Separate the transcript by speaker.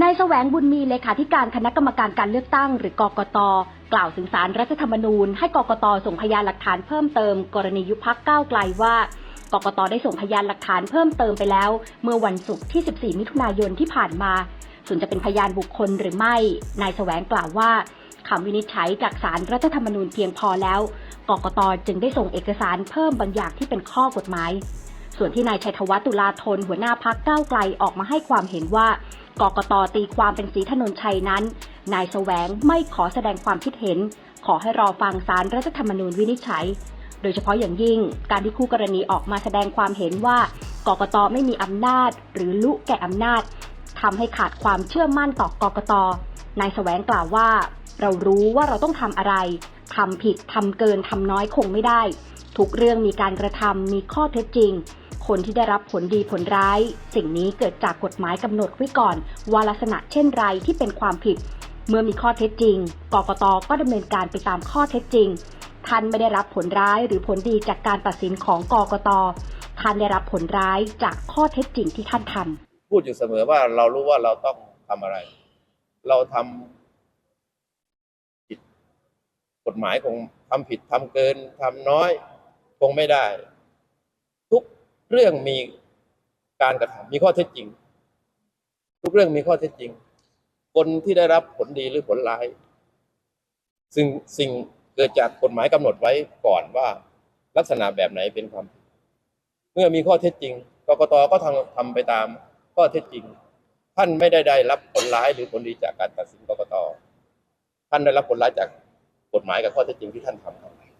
Speaker 1: นายแสวงบุญมีเลขาธิการคณะกรรมการการเลือกตั้ง หรือกกต กล่าวถึงสารรัฐธรรมนูญ ให้กกตส่งพยานหลักฐานเพิ่มเติม กรณียุบพักก้าวไกลว่ากกตได้ส่งพยานหลักฐานเพิ่มเติมไปแล้ว เมื่อวันศุกร์ที่ 14 มิถุนายนที่ผ่านมา ส่วนจะเป็นพยานบุคคลหรือไม่ นายแสวงกล่าวว่าคำวินิจฉัยจากสารรัฐธรรมนูญเพียงพอแล้ว กกตจึงได้ส่งเอกสารเพิ่มบางอย่างที่เป็นข้อกฎหมาย ส่วนที่นายชัยธวัฒน์ตุลาธนหัวหน้าพักก้าวไกลออกมาให้ความเห็นว่า กกตตีความเป็นสีถนนชัยนั้น นายแสวงไม่ขอแสดงความคิดเห็น ขอให้รอฟังสารรัฐธรรมนูญวินิจฉัย โดยเฉพาะอย่างยิ่ง การที่คู่กรณีออกมาแสดงความเห็นว่ากกตไม่มีอำนาจ หรือลุแก่อำนาจทำให้ขาดความเชื่อมั่นต่อกกตนายแสวงกล่าวว่า เรารู้ว่าเราต้องทำอะไรทำผิดทำเกินทำน้อยคงไม่ได้ ทุกเรื่องมีการกระทำมีข้อเท็จจริง คนที่ได้รับผลดีผลร้าย สิ่งนี้เกิดจากกฎหมายกำหนดไว้ก่อนว่าลักษณะเช่นไรที่เป็นความผิด เมื่อมีข้อเท็จจริง กกตก็ดำเนินการไปตามข้อเท็จจริง ท่านไม่ได้รับผลร้ายหรือผลดีจากการตัดสินของกกต ท่านได้รับผลร้ายจากข้อเท็จจริงที่ท่านทำ
Speaker 2: พูดอยู่เสมอว่าเรารู้ว่าเราต้องทำอะไร เราทำผิดกฎหมายคงทำผิดทำเกินทำน้อยคงไม่ได้ เรื่องมีการกระทำมีข้อเท็จจริง ทุกเรื่องมีข้อเท็จจริง คนที่ได้รับผลดีหรือผลร้าย ซึ่งสิ่งเกิดจากกฎหมายกำหนดไว้ก่อนว่าลักษณะแบบไหนเป็นความผิดเมื่อมีข้อเท็จจริงกกตก็ทำทำไปตามข้อเท็จจริง ท่านไม่ได้ได้รับผลร้ายหรือผลดีจากการตัดสินกกตท่านได้รับผลร้ายจากกฎหมายกับข้อเท็จจริงที่ท่านทำครับ